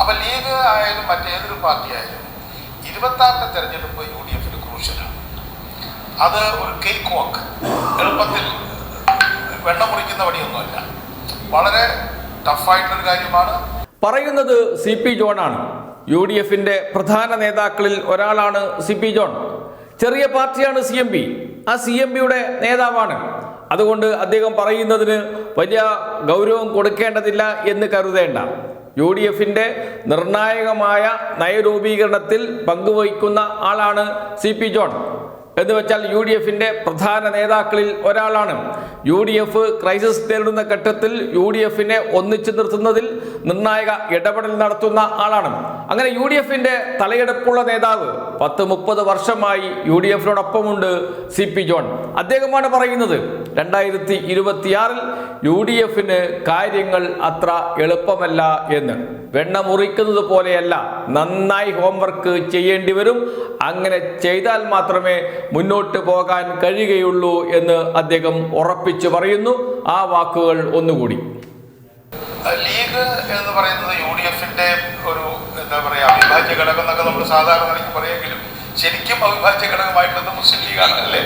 അപ്പൊ ലീഗ് ആയാലും മറ്റേതൊരു പാർട്ടി ആയാലും ഇരുപത്തി ആറിന്റെ തെരഞ്ഞെടുപ്പ് യു ഡി എഫിന് ക്രൂഷ്യലാണ്. അത് ഒരു കേക്ക് വാക്ക് എളുപ്പത്തിൽ വെണ്ണ മുറിക്കുന്ന പണിയൊന്നുമല്ല. വളരെ ടഫായിട്ടുള്ളൊരു കാര്യമാണ്. പറയുന്നത് സി പി ആണ്. യു ഡി എഫിന്റെ പ്രധാന നേതാക്കളിൽ ഒരാളാണ് സി പി ജോൺ. ചെറിയ പാർട്ടിയാണ് സി എം പി. ആ സി എം പിയുടെ നേതാവാണ്. അതുകൊണ്ട് അദ്ദേഹം പറയുന്നതിന് വലിയ ഗൗരവം കൊടുക്കേണ്ടതില്ല എന്ന് കരുതേണ്ട. യു ഡി എഫിന്റെ നിർണായകമായ നയരൂപീകരണത്തിൽ പങ്കുവഹിക്കുന്ന ആളാണ് സി പി ജോൺ. എന്ന് വെച്ചാൽ യു ഡി എഫിന്റെ പ്രധാന നേതാക്കളിൽ ഒരാളാണ്. യു ഡി എഫ് ക്രൈസിസ് നേരിടുന്ന ഘട്ടത്തിൽ യു ഡി എഫിനെ ഒന്നിച്ചു നിർത്തുന്നതിൽ നിർണായക ഇടപെടൽ നടത്തുന്ന ആളാണ്. അങ്ങനെ യു ഡി എഫിന്റെ തലയെടുപ്പുള്ള നേതാവ് പത്ത് മുപ്പത് വർഷമായി യു ഡി എഫിനോടൊപ്പമുണ്ട് സി പി ജോൺ. അദ്ദേഹമാണ് പറയുന്നത് രണ്ടായിരത്തി ഇരുപത്തിയാറിൽ യു ഡി എഫിന് കാര്യങ്ങൾ അത്ര എളുപ്പമല്ല എന്ന്. വെണ്ണ മുറിക്കുന്നത് പോലെയല്ല. നന്നായി ഹോംവർക്ക് ചെയ്യേണ്ടി വരും. അങ്ങനെ ചെയ്താൽ മാത്രമേ മുന്നോട്ട് പോകാൻ കഴിയുകയുള്ളൂ എന്ന് അദ്ദേഹം ഉറപ്പിച്ചു പറയുന്നു. ആ വാക്കുകൾ ഒന്നുകൂടി. ലീഗ് എന്ന് പറയുന്നത് യു ഡി എഫിന്റെ ഒരു എന്താ പറയാ അവിഭാജ്യ ഘടകം എന്നൊക്കെ നമ്മൾ സാധാരണ പറയുമെങ്കിലും ശരിക്കും അവിഭാജ്യ ഘടകമായിട്ടുള്ളത് മുസ്ലിം ലീഗാണ് അല്ലേ?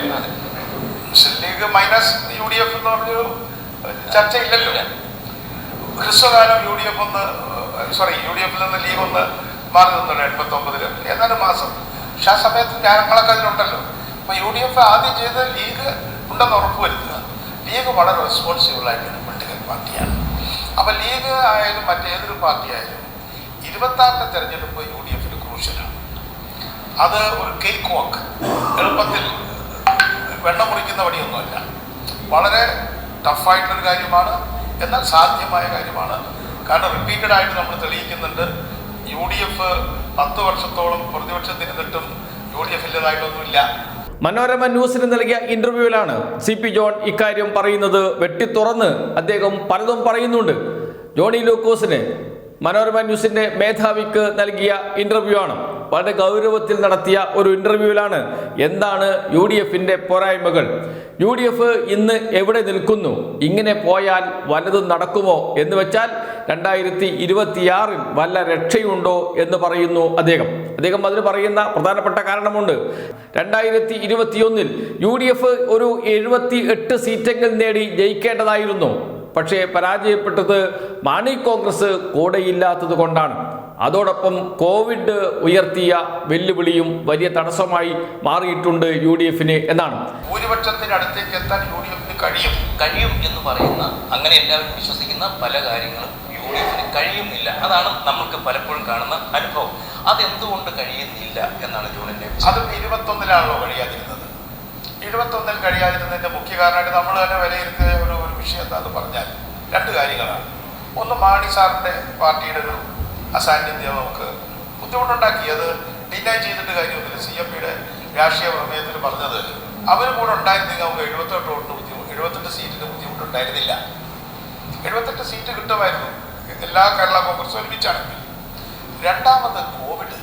Muslim League minus U D F എന്ന് പറഞ്ഞൊരു ചർച്ചയില്ലല്ലോ. ഹ്രസ്വകാലം യു ഡി എഫ് ഒന്ന് സോറി യു ഡി എഫിൽ നിന്ന് ലീവ് ഒന്ന് മാറി നിന്നുണ്ട് എൺപത്തി ഒമ്പതിൽ ഏതാനും മാസം. പക്ഷെ ആ സമയത്ത് ഞങ്ങളൊക്കെ അതിലുണ്ടല്ലോ. അപ്പൊ യു ഡി എഫ് ആദ്യം ചെയ്ത് ലീഗ് ഉണ്ടെന്ന് ഉറപ്പുവരുത്തുക ലീഗ് വളരെ റെസ്പോൺസിബിൾ ആയിട്ടൊരു പൊളിറ്റിക്കൽ പാർട്ടിയാണ്. അപ്പൊ ലീഗ് ആയാലും മറ്റേതൊരു പാർട്ടി ആയാലും ഇരുപത്തി ആറിന്റെ തെരഞ്ഞെടുപ്പ് യു ഡി എഫിന് ക്രൂഷ്യലാണ്. അത് ഒരു കേക്ക് വാക്ക് എളുപ്പത്തിൽ വെണ്ണ മുറിക്കുന്ന വടിയൊന്നുമല്ല വളരെ ടഫായിട്ടുള്ളൊരു കാര്യമാണ് എന്നാൽ സാധ്യമായ കാര്യമാണ്. കാരണം റിപ്പീറ്റഡ് ആയിട്ട് നമ്മൾ തെളിയിക്കുന്നുണ്ട്. യു ഡി എഫ് പത്ത് വർഷത്തോളം പ്രതിപക്ഷത്തിരുന്നിട്ടും യു ഡി എഫിന്റെതായിട്ടൊന്നുമില്ല മനോരമ ന്യൂസിന് നൽകിയ ഇന്റർവ്യൂവിലാണ് സി പി ജോൺ ഇക്കാര്യം പറയുന്നത് വെട്ടിത്തുറന്ന് അദ്ദേഹം പലതും പറയുന്നുണ്ട്. ജോണി ലൂക്കോസിന് മനോരമ ന്യൂസിന്റെ മേധാവിക്ക് നൽകിയ ഇന്റർവ്യൂ ആണ്. വളരെ ഗൗരവത്തിൽ നടത്തിയ ഒരു ഇന്റർവ്യൂവിലാണ് എന്താണ് യു ഡി എഫിന്റെ പോരായ്മകൾ? യു ഡി എഫ് ഇന്ന് എവിടെ നിൽക്കുന്നു? ഇങ്ങനെ പോയാൽ വല്ലതും നടക്കുമോ എന്ന് വെച്ചാൽ രണ്ടായിരത്തി ഇരുപത്തിയാറിൽ വല്ല രക്ഷയുണ്ടോ എന്ന് പറയുന്നു അദ്ദേഹം. അദ്ദേഹം അതിന് പറയുന്ന പ്രധാനപ്പെട്ട കാരണമുണ്ട്. രണ്ടായിരത്തി ഇരുപത്തിയൊന്നിൽ യു ഡി എഫ് ഒരു എഴുപത്തി എട്ട് സീറ്റെങ്കിലും നേടി ജയിക്കേണ്ടതായിരുന്നു. പക്ഷേ പരാജയപ്പെട്ടത് മാണി കോൺഗ്രസ് കൂടെയില്ലാത്തത് കൊണ്ടാണ്. അതോടൊപ്പം കോവിഡ് ഉയർത്തിയ വെല്ലുവിളിയും വലിയ തടസ്സമായി മാറിയിട്ടുണ്ട് യു ഡി എഫിന് എന്നാണ്. ഭൂരിപക്ഷത്തിന് അടുത്തേക്ക് എത്താൻ യു ഡി എഫിന് കഴിയും. കഴിയും എന്ന് പറയുന്ന അങ്ങനെ എല്ലാവരും വിശ്വസിക്കുന്ന പല കാര്യങ്ങളും യു ഡി എഫിന് കഴിയുന്നില്ല. അതാണ് നമ്മൾക്ക് പലപ്പോഴും കാണുന്ന അനുഭവം. അതെന്തുകൊണ്ട് കഴിയുന്നില്ല എന്നാണ് ജൂണിന്റെ അത് ഇരുപത്തൊന്നിലാണല്ലോ കഴിയാതിരുന്നത്. കഴിയാതിരുന്നതിന്റെ മുഖ്യ കാരണമായിട്ട് നമ്മൾ തന്നെ വിലയിരുത്തിയ ഒരു ഒരു വിഷയം എന്താന്ന് പറഞ്ഞാൽ രണ്ട് കാര്യങ്ങളാണ്. ഒന്ന് മാണി സാറിന്റെ പാർട്ടിയുടെ ഒരു അസാന്നിധ്യം നമുക്ക് ബുദ്ധിമുട്ടുണ്ടാക്കി അത് ഡിനൈ ചെയ്തിട്ട് കാര്യമൊന്നുമില്ല. സി എം പിയുടെ രാഷ്ട്രീയ പ്രമേയത്തിൽ പറഞ്ഞത് അവർ കൂടെ ഉണ്ടായിരുന്നെങ്കിൽ നമുക്ക് എഴുപത്തെട്ട് വോട്ടിന് ബുദ്ധിമുട്ട് എഴുപത്തെട്ട് സീറ്റിന് ബുദ്ധിമുട്ടുണ്ടായിരുന്നില്ല. എഴുപത്തെട്ട് സീറ്റ് കിട്ടുമായിരുന്നു. എല്ലാ കേരള കോൺഗ്രസ് ഒരുമിച്ചാണെങ്കിൽ. രണ്ടാമത് കോവിഡ്.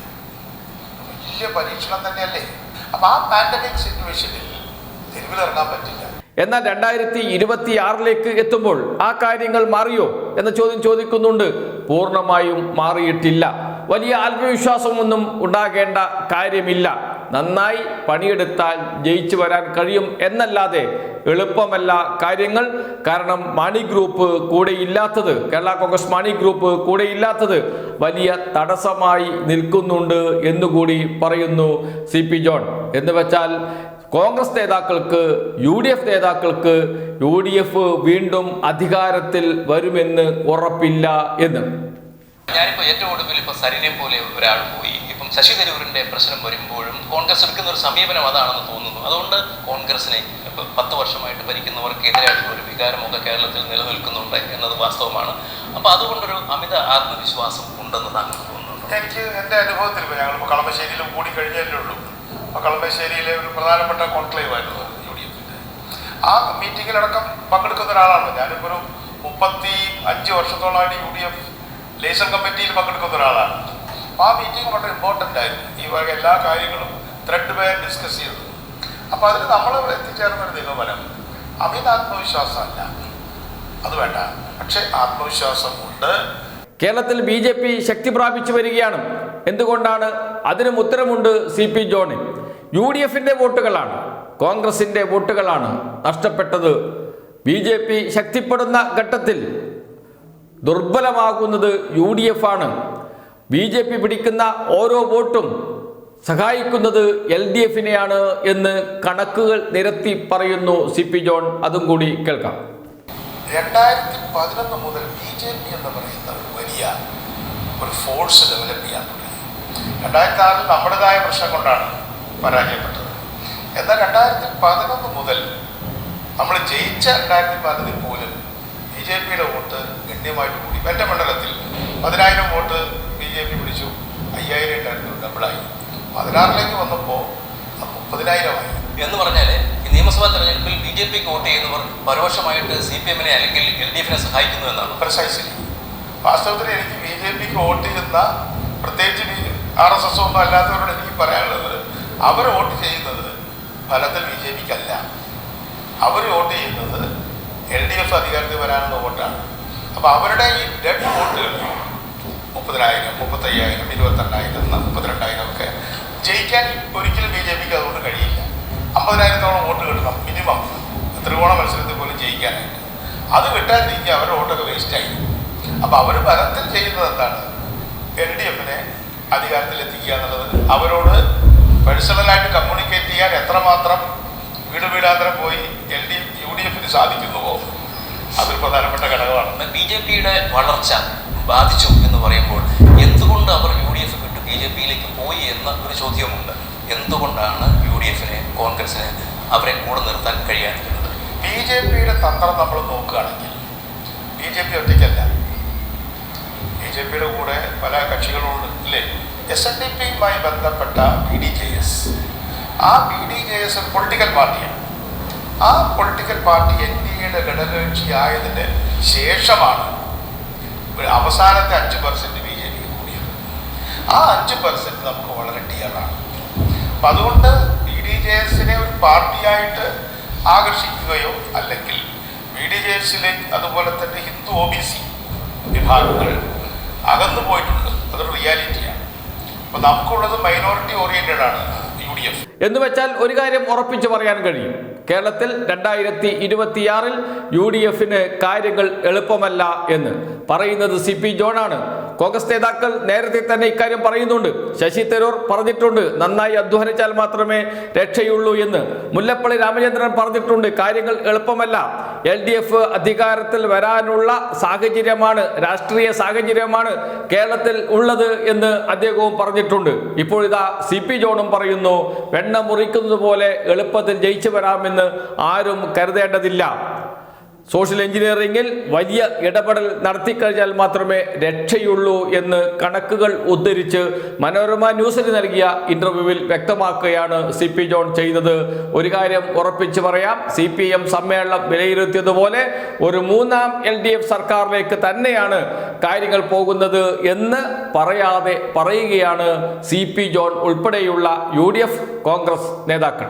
വലിയ പരീക്ഷണം തന്നെയല്ലേ? അപ്പം ആ പാൻഡമിക് സിറ്റുവേഷനിൽ തെരുവിലിറങ്ങാൻ പറ്റില്ല. എന്നാൽ രണ്ടായിരത്തി ഇരുപത്തി ആറിലേക്ക് എത്തുമ്പോൾ ആ കാര്യങ്ങൾ മാറിയോ എന്ന ചോദ്യം ചോദിക്കുന്നുണ്ട്. പൂർണമായും മാറിയിട്ടില്ല. വലിയ ആത്മവിശ്വാസമൊന്നും ഉണ്ടാകേണ്ട കാര്യമില്ല. നന്നായി പണിയെടുത്താൽ ജയിച്ചു വരാൻ കഴിയും എന്നല്ലാതെ എളുപ്പമല്ല കാര്യങ്ങൾ. കാരണം മാണി ഗ്രൂപ്പ് കൂടെയില്ലാത്തത് കേരള കോൺഗ്രസ് മാണി ഗ്രൂപ്പ് കൂടെയില്ലാത്തത് വലിയ തടസ്സമായി നിൽക്കുന്നുണ്ട് എന്നുകൂടി പറയുന്നു സി പി ജോൺ. എന്ന് വെച്ചാൽ കോൺഗ്രസ് നേതാക്കൾക്ക് യു ഡി എഫ് നേതാക്കൾക്ക് യു ഡി എഫ് വീണ്ടും അധികാരത്തിൽ വരുമെന്ന് ഉറപ്പില്ല എന്ന്. ഞാനിപ്പോ ഏറ്റവും ഒടുവിൽ ഇപ്പൊ സരിനെ പോലെ ഒരാൾ പോയി. ഇപ്പം ശശി തരൂരിന്റെ പ്രശ്നം വരുമ്പോഴും കോൺഗ്രസ് എടുക്കുന്ന ഒരു സമീപനം അതാണെന്ന് തോന്നുന്നു. അതുകൊണ്ട് കോൺഗ്രസിനെ ഇപ്പൊ പത്ത് വർഷമായിട്ട് ഭരിക്കുന്നവർക്ക് എതിരായിട്ടുള്ള ഒരു വികാരമൊക്കെ കേരളത്തിൽ നിലനിൽക്കുന്നുണ്ട് എന്നത് വാസ്തവമാണ്. അപ്പൊ അതുകൊണ്ടൊരു അമിത ആത്മവിശ്വാസം ഉണ്ടെന്ന് താങ്കൾ തോന്നുന്നു? എനിക്ക് എന്റെ അനുഭവത്തിൽ ഇപ്പോൾ ഞങ്ങളിപ്പോൾ കളമശ്ശേരിയിലും കൂടി കഴിഞ്ഞല്ലേ ഉള്ളൂ. അപ്പോൾ കളമശ്ശേരിയിലെ ഒരു പ്രധാനപ്പെട്ട കോൺക്ലേവ് ആയിരുന്നു യു ഡി എഫിന്റെ ആ മീറ്റിങ്ങിലടക്കം പങ്കെടുക്കുന്ന ഒരാളാണ്. ഞാനിപ്പോൾ ഒരു മുപ്പത്തി അഞ്ച് വർഷത്തോളമായിട്ട് യു ഡി എഫ് ലേസൺ കമ്മിറ്റിയിൽ പങ്കെടുക്കുന്ന ഒരാളാണ്. അപ്പോൾ ആ മീറ്റിംഗ് വളരെ ഇമ്പോർട്ടന്റ് ആയിരുന്നു. ഈ വക എല്ലാ കാര്യങ്ങളും ത്രെഡ് വേ ഡിസ്കസ് ചെയ്തു. അപ്പോൾ അതിൽ നമ്മൾ എത്തിച്ചേർന്ന ഒരു നിഗമനം അമിത ആത്മവിശ്വാസമല്ല. അത് വേണ്ട. പക്ഷേ ആത്മവിശ്വാസം ഉണ്ട്. കേരളത്തിൽ ബി ജെ പി ശക്തി പ്രാപിച്ചു വരികയാണ്. എന്തുകൊണ്ടാണ് അതിനും ഉത്തരമുണ്ട് C P John U D എഫിന്റെ വോട്ടുകളാണ് കോൺഗ്രസിന്റെ വോട്ടുകളാണ് നഷ്ടപ്പെട്ടത്. ബി ജെ പി ശക്തിപ്പെടുന്ന ഘട്ടത്തിൽ ദുർബലമാകുന്നത് യു ഡി എഫ് ആണ് ബി ജെ പി പിടിക്കുന്ന ഓരോ വോട്ടും സഹായിക്കുന്നത് എൽ ഡി എഫിനെയാണ് എന്ന് കണക്കുകൾ നിരത്തി പറയുന്നു സി പി ജോൺ. അതും കൂടി കേൾക്കാം. രണ്ടായിരത്തി പതിനൊന്ന് മുതൽ ബി ജെ പി എന്ന് പറയുന്ന ഒരു വലിയ ഒരു ഫോഴ്സ് ഡെവലപ്പ് ചെയ്യാൻ തുടങ്ങി. രണ്ടായിരത്തി ആറിൽ നമ്മുടേതായ പ്രശ്നം കൊണ്ടാണ് പരാജയപ്പെട്ടത്. എന്നാൽ രണ്ടായിരത്തി പതിനൊന്ന് മുതൽ നമ്മൾ ജയിച്ച രണ്ടായിരത്തി പതിനൊന്നിൽ പോലും ബി ജെ പിയുടെ വോട്ട് ഗണ്യമായിട്ട് കൂടി. എന്റെ മണ്ഡലത്തിൽ പതിനായിരം വോട്ട് ബി ജെ പി പിടിച്ചു. അയ്യായിരം ഉണ്ടായിരുന്നു ഡബിളായി. പതിനാറിലേക്ക് വന്നപ്പോൾ മുപ്പതിനായിരമായി. എന്ന് പറഞ്ഞാൽ ഈ നിയമസഭാ തെരഞ്ഞെടുപ്പിൽ ബി ജെ പിക്ക് വോട്ട് ചെയ്യുന്നവർ പരോക്ഷമായിട്ട് സി പി എമ്മിനെ അല്ലെങ്കിൽ എൽ ഡി എഫിനെ സഹായിക്കുന്നു എന്നാണ്. പ്രസൈസിലി വാസ്തവത്തിൽ എനിക്ക് ബി ജെ പിക്ക് വോട്ട് ചെയ്യുന്ന പ്രത്യേകിച്ച് ആർ എസ് എസ് ഒന്നും അല്ലാത്തവരോട് എനിക്ക് പറയാനുള്ളത് അവർ വോട്ട് ചെയ്യുന്നത് ഫലത്തിൽ ബി ജെ പിക്കല്ല. അവർ വോട്ട് ചെയ്യുന്നത് എൽ ഡി എഫ് അധികാരത്തിൽ വരാനുള്ള വോട്ടാണ്. അപ്പോൾ അവരുടെ ഈ ഡെഡ് വോട്ടുകൾ മുപ്പതിനായിരം മുപ്പത്തയ്യായിരം ഇരുപത്തിരണ്ടായിരം മുപ്പത്തിരണ്ടായിരം ഒക്കെ ജയിക്കാൻ ഒരിക്കലും ബി ജെ പിക്ക് അതുകൊണ്ട് കഴിയില്ല. അമ്പതിനായിരത്തോളം വോട്ട് കിട്ടണം മിനിമം. ത്രികോണ മത്സരത്തിൽ പോലും ജയിക്കാനായിട്ട്. അത് കിട്ടാതിരിക്കുക അവരുടെ വോട്ടൊക്കെ വേസ്റ്റായി. അപ്പോൾ അവർ ഫലത്തിൽ ചെയ്യുന്നത് എന്താണ്? എൽ ഡി എഫിനെ അധികാരത്തിലെത്തിക്കുക എന്നുള്ളത് അവരോട് പേഴ്സണലായിട്ട് കമ്മ്യൂണിക്കേറ്റ് ചെയ്യാൻ എത്രമാത്രം വീട് വീടാന്തരം പോയി എൽ ഡി യു ഡി എഫിന് സാധിക്കുന്നുവോ? അതൊരു പ്രധാനപ്പെട്ട ഘടകമാണ്. ബി ജെ പിയുടെ വളർച്ച ബാധിച്ചു എന്ന് പറയുമ്പോൾ എന്തുകൊണ്ട് അവർ യു ഡി എഫ് വിട്ട് ബി ജെ പിയിലേക്ക് പോയി എന്ന ഒരു ചോദ്യമുണ്ട്. എന്തുകൊണ്ടാണ് യു ഡി എഫിനെ കോൺഗ്രസിന് അവരെ കൂടെ നിർത്താൻ കഴിയാതിരുന്നത്? ബി ജെ പിയുടെ തന്ത്രം നമ്മൾ നോക്കുകയാണെങ്കിൽ ബി ജെ പി ഒറ്റയ്ക്കല്ല. ബി ജെ പിയുടെ കൂടെ പല കക്ഷികളുണ്ട് ഇല്ലേ? എസ് എൻ ഡി പിയുമായി ബന്ധപ്പെട്ട ബി ഡി ആ ബി ഡി ജെ എസ് ഒരു പൊളിറ്റിക്കൽ പാർട്ടിയാണ് ആ പൊളിറ്റിക്കൽ പാർട്ടി എൻ ഡി എയുടെ ഘടകകക്ഷിയായതിന് ശേഷമാണ് ഒരു അവസാനത്തെ അഞ്ച് പെർസെന്റ് ബി ജെ പി കൂടിയത്. ആ അഞ്ച് പെർസെന്റ് നമുക്ക് വളരെ ഡിയറാണ് അപ്പം അതുകൊണ്ട് ബി ഡി ജെ എസിനെ ഒരു പാർട്ടിയായിട്ട് ആകർഷിക്കുകയോ അല്ലെങ്കിൽ ബി ഡി ജെ എസിലേക്ക് അതുപോലെ തന്നെ ഹിന്ദു ഒ ബി സി വിഭാഗങ്ങൾ അകന്നു പോയിട്ടുണ്ട് അതൊരു റിയാലിറ്റിയാണ് അപ്പം നമുക്കുള്ളത് മൈനോറിറ്റി ഓറിയന്റഡ് ആണ്. എന്ന് വെച്ചാൽ ഒരു കാര്യം ഉറപ്പിച്ചു പറയാൻ കഴിയും. കേരളത്തിൽ രണ്ടായിരത്തി ഇരുപത്തിയാറിൽ യു ഡി എഫിന് കാര്യങ്ങൾ എളുപ്പമല്ല എന്ന് പറയുന്നത് സി പി ജോണാണ് കോൺഗ്രസ് നേതാക്കൾ നേരത്തെ തന്നെ ഇക്കാര്യം പറയുന്നുണ്ട്. ശശി തരൂർ പറഞ്ഞിട്ടുണ്ട് നന്നായി അധ്വാനിച്ചാൽ മാത്രമേ രക്ഷയുള്ളൂ എന്ന്. മുല്ലപ്പള്ളി രാമചന്ദ്രൻ പറഞ്ഞിട്ടുണ്ട് കാര്യങ്ങൾ എളുപ്പമല്ല. എൽ ഡി എഫ് അധികാരത്തിൽ വരാനുള്ള സാഹചര്യമാണ് രാഷ്ട്രീയ സാഹചര്യമാണ് കേരളത്തിൽ ഉള്ളത് എന്ന് അദ്ദേഹവും പറഞ്ഞിട്ടുണ്ട്. ഇപ്പോൾ ഇതാ സി പി ജോണും പറയുന്നു വെണ്ണ മുറിക്കുന്നത് പോലെ എളുപ്പത്തിൽ ജയിച്ചു വരാമെന്ന് ആരും കരുതേണ്ടതില്ല. സോഷ്യൽ എഞ്ചിനീയറിംഗിൽ വലിയ ഇടപെടൽ നടത്തിക്കഴിഞ്ഞാൽ മാത്രമേ രക്ഷയുള്ളൂ എന്ന് കണക്കുകൾ ഉദ്ധരിച്ച് മനോരമ ന്യൂസിന് നൽകിയ ഇന്റർവ്യൂവിൽ വ്യക്തമാക്കുകയാണ് സി പി ജോൺ ചെയ്തത്. ഒരു കാര്യം ഉറപ്പിച്ചു പറയാം സി പി എം സമ്മേളനം വിലയിരുത്തിയതുപോലെ ഒരു മൂന്നാം എൽ ഡി എഫ് സർക്കാരിലേക്ക് തന്നെയാണ് കാര്യങ്ങൾ പോകുന്നത് എന്ന് പറയാതെ പറയുകയാണ് സി പി ജോൺ ഉൾപ്പെടെയുള്ള യു ഡി എഫ് കോൺഗ്രസ് നേതാക്കൾ.